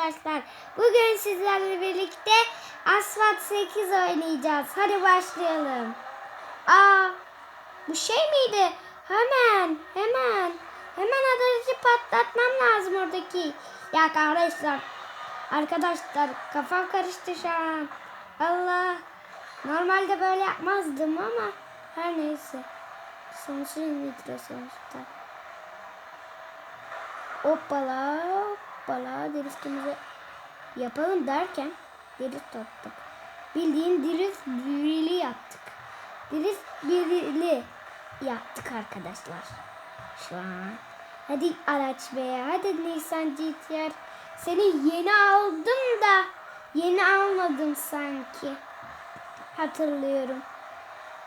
arkadaşlar. Bugün sizlerle birlikte Asfalt 8 oynayacağız. Hadi başlayalım. Aa, bu şey miydi? Hemen, hemen. Hemen aracı patlatmam lazım oradaki. Ya arkadaşlar, arkadaşlar kafam karıştı şu an. Allah. Normalde böyle yapmazdım ama her neyse. Sonsuz nitro sonuçta. Hoppala hoppala driftimizi yapalım derken drift attık. Bildiğin drift birli yaptık. Drift birli yaptık arkadaşlar. Şu an. Hadi araç be. Hadi Nisan GTR. Seni yeni aldım da yeni almadım sanki. Hatırlıyorum.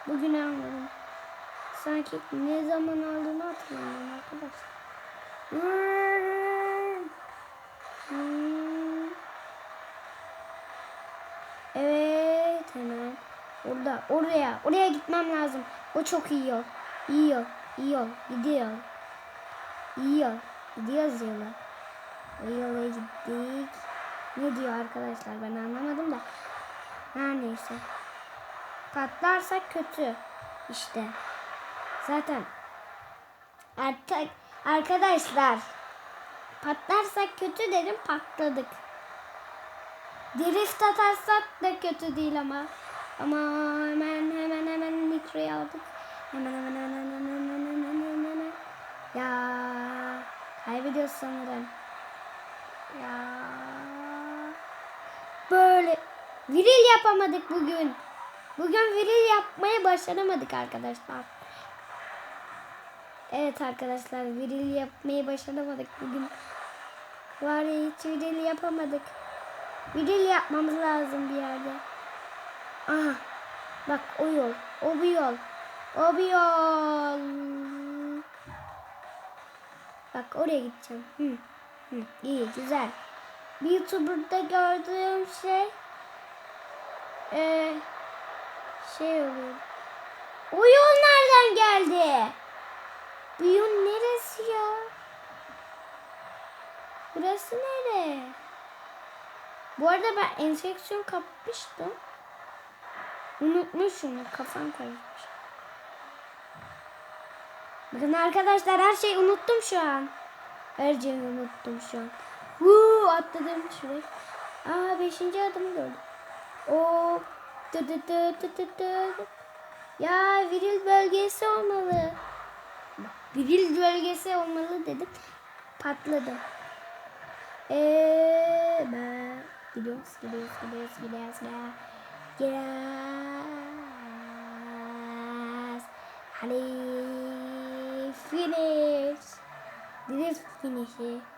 Bugün almadım. Sanki ne zaman aldığını hatırlamıyorum arkadaşlar. Hmm. Hmm. Evet hemen. Orada oraya oraya gitmem lazım. O çok iyi yol. İyi yol. İyi yol. Gidiyor. İyi yol. Gidiyoruz yola. O yola gittik. Ne diyor arkadaşlar ben anlamadım da. Her neyse. Patlarsak kötü. İşte. Zaten artık arkadaşlar patlarsak kötü dedim patladık. Drift atarsak da kötü değil ama. Ama hemen hemen hemen mikroyu aldık. Hemen hemen hemen hemen hemen hemen hemen. Ya kaybediyoruz sanırım. Ya böyle viril yapamadık bugün. Bugün viril yapmayı başaramadık arkadaşlar. Evet arkadaşlar viril yapmayı başaramadık bugün. Var ya hiç viril yapamadık. Viril yapmamız lazım bir yerde. Aha bak o yol. O bir yol. O bir yol. Bak oraya gideceğim. Hı. Hı. İyi güzel. Bir YouTuber'da gördüğüm şey ee, şey oluyor. O yol nereden geldi? Bu yol neresi ya? Burası nere? Bu arada ben enfeksiyon kapmıştım. Unutmuşum. Kafam karışmış. Bakın arkadaşlar her şeyi unuttum şu an. Her şeyi unuttum şu an. Huu atladım şuraya. Aa beşinci adımı gördüm. O. Ya viril bölgesi olmalı. Viril bölgesi olmalı dedim. Patladı. Eee ben gidiyoruz gidiyoruz gidiyoruz gidiyoruz gidiyoruz. Gidiyoruz. Hadi finish. Drift finish'i.